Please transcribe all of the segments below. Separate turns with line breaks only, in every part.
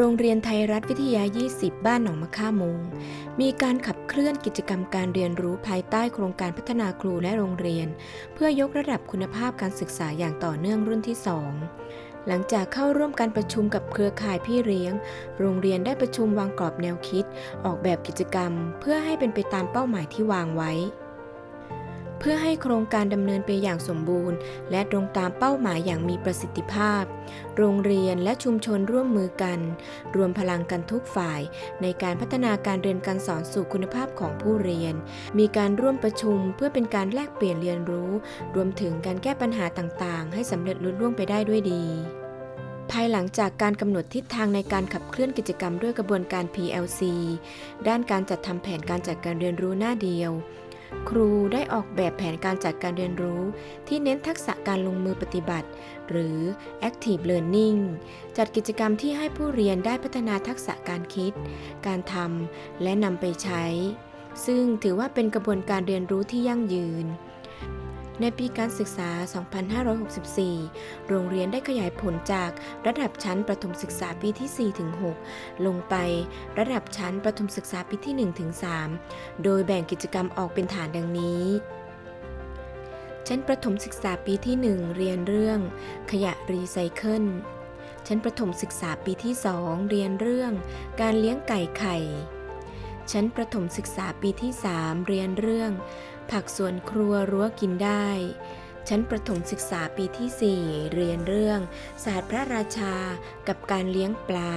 โรงเรียนไทยรัฐวิทยา 20 บ้านหนองมะค่ามงมีการขับเคลื่อนกิจกรรมการเรียนรู้ภายใต้โครงการพัฒนาครูและโรงเรียน เพื่อยกระดับคุณภาพการศึกษาอย่างต่อเนื่องรุ่นที่ 2 หลังจากเข้าร่วมการประชุมกับเครือข่ายพี่เลี้ยง โรงเรียนได้ประชุมวางกรอบแนวคิด ออกแบบกิจกรรม เพื่อให้เป็นไปตามเป้าหมายที่วางไว้ เพื่อให้โครงการดำเนินไปอย่างสมบูรณ์ และตรงตามเป้าหมายอย่างมีประสิทธิภาพ โรงเรียนและชุมชนร่วมมือกัน รวมพลังกันทุกฝ่าย ในการพัฒนาการเรียนการสอนสู่คุณภาพของผู้เรียน มีการร่วมประชุมเพื่อเป็นการแลกเปลี่ยนเรียนรู้ รวมถึงการแก้ปัญหาต่างๆ ให้สำเร็จลุล่วงไปได้ด้วยดีภายหลังจากการกำหนดทิศทางในการขับเคลื่อนกิจกรรมด้วยกระบวนการ PLC ด้านการจัดทำแผนการจัดการเรียนรู้หน้าเดียว ครูได้ออกแบบแผนการจัดการเรียนรู้ที่เน้นทักษะการลงมือปฏิบัติ หรือ Active Learning จัดกิจกรรมที่ให้ผู้เรียนได้พัฒนาทักษะการคิด การทำและนำไปใช้ ซึ่งถือว่าเป็นกระบวนการเรียนรู้ที่ยั่งยืน ในปีการศึกษา 2564 โรงเรียนได้ขยายผลจากระดับชั้นประถมศึกษาปีที่4-6ลงไประดับชั้นประถมศึกษาปีที่1-3โดยแบ่งกิจกรรมออกเป็นฐานดังนี้ ชั้นประถมศึกษาปีที่ 1 เรียนเรื่อง ขยะรีไซเคิล ชั้นประถมศึกษาปีที่ 2 เรียนเรื่อง การเลี้ยงไก่ไข่ ชั้นประถมศึกษาปีที่ 3 เรียนเรื่อง ผักสวนครัวรั้วกินได้ ชั้นประถมศึกษาปีที่ 4 เรียนเรื่องศาสตร์พระราชากับการเลี้ยงปลา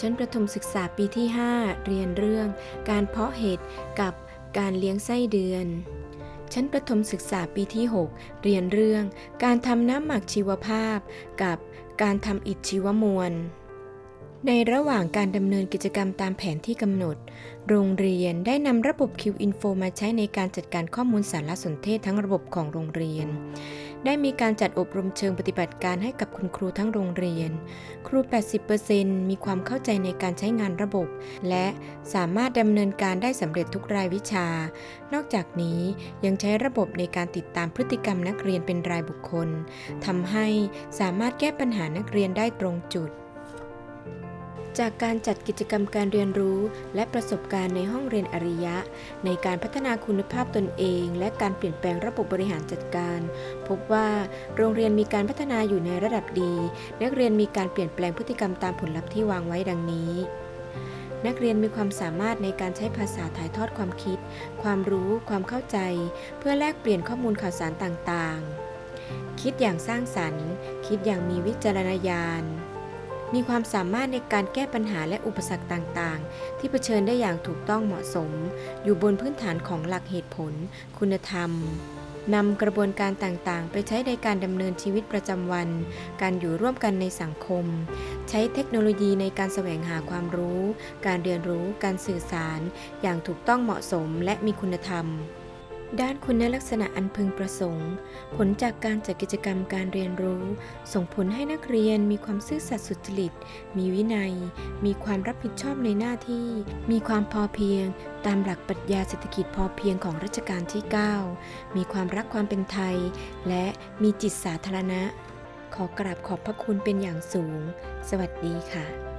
ชั้นประถมศึกษาปีที่ 5 เรียนเรื่อง การเพาะเห็ดกับการเลี้ยงไส้เดือน ชั้นประถมศึกษาปีที่ 6 เรียนเรื่อง การทำน้ำหมักชีวภาพ กับการทำอิฐชีวมวล ในระหว่างการดำเนินกิจกรรมตามแผนที่กำหนด โรงเรียนได้นำระบบ Q-Info มาใช้ในการจัดการข้อมูลสารสนเทศทั้งระบบของโรงเรียน ได้มีการจัดอบรมเชิงปฏิบัติการให้กับคุณครูทั้งโรงเรียน ครู 80%มีความเข้าใจในการใช้งานระบบ และสามารถดำเนินการได้สำเร็จทุกรายวิชา นอกจากนี้ยังใช้ระบบในการติดตามพฤติกรรมนักเรียนเป็นรายบุคคลทำให้สามารถแก้ปัญหานักเรียนได้ตรงจุด จากการจัดกิจกรรมการเรียนรู้ และประสบการณ์ในห้องเรียนอริยะ ในการพัฒนาคุณภาพตนเอง และการเปลี่ยนแปลงระบบบริหารจัดการ พบว่าโรงเรียนมีการพัฒนาอยู่ในระดับดี นักเรียนมีการเปลี่ยนแปลงพฤติกรรมตามผลลัพธ์ที่วางไว้ดังนี้นักเรียนมีความสามารถในการใช้ภาษาถ่ายทอดความคิด ความรู้ ความเข้าใจ เพื่อแลกเปลี่ยนข้อมูลข่าวสารต่างๆ คิดอย่างสร้างสรรค์ คิดอย่างมีวิจารณญาณ มีความสามารถในการแก้ปัญหาและอุปสรรคต่างๆ ที่เผชิญได้อย่างถูกต้องเหมาะสม อยู่บนพื้นฐานของหลักเหตุผล คุณธรรมนำกระบวนการต่างๆ ไปใช้ในการดำเนินชีวิตประจำวัน การอยู่ร่วมกันในสังคม ใช้เทคโนโลยีในการแสวงหาความรู้ การเรียนรู้ การสื่อสาร อย่างถูกต้องเหมาะสมและมีคุณธรรม ด้านคุณลักษณะอันพึงประสงค์ ผลจากการจัดกิจกรรมการเรียนรู้ ส่งผลให้นักเรียนมีความซื่อสัตย์สุจริต มีวินัย มีความรับผิดชอบในหน้าที่ มีความพอเพียง ตามหลักปรัชญาเศรษฐกิจพอเพียงของรัชกาลที่ 9 มีความรักความเป็นไทย และมีจิตสาธารณะ ขอกราบขอบพระคุณเป็นอย่างสูง สวัสดีค่ะ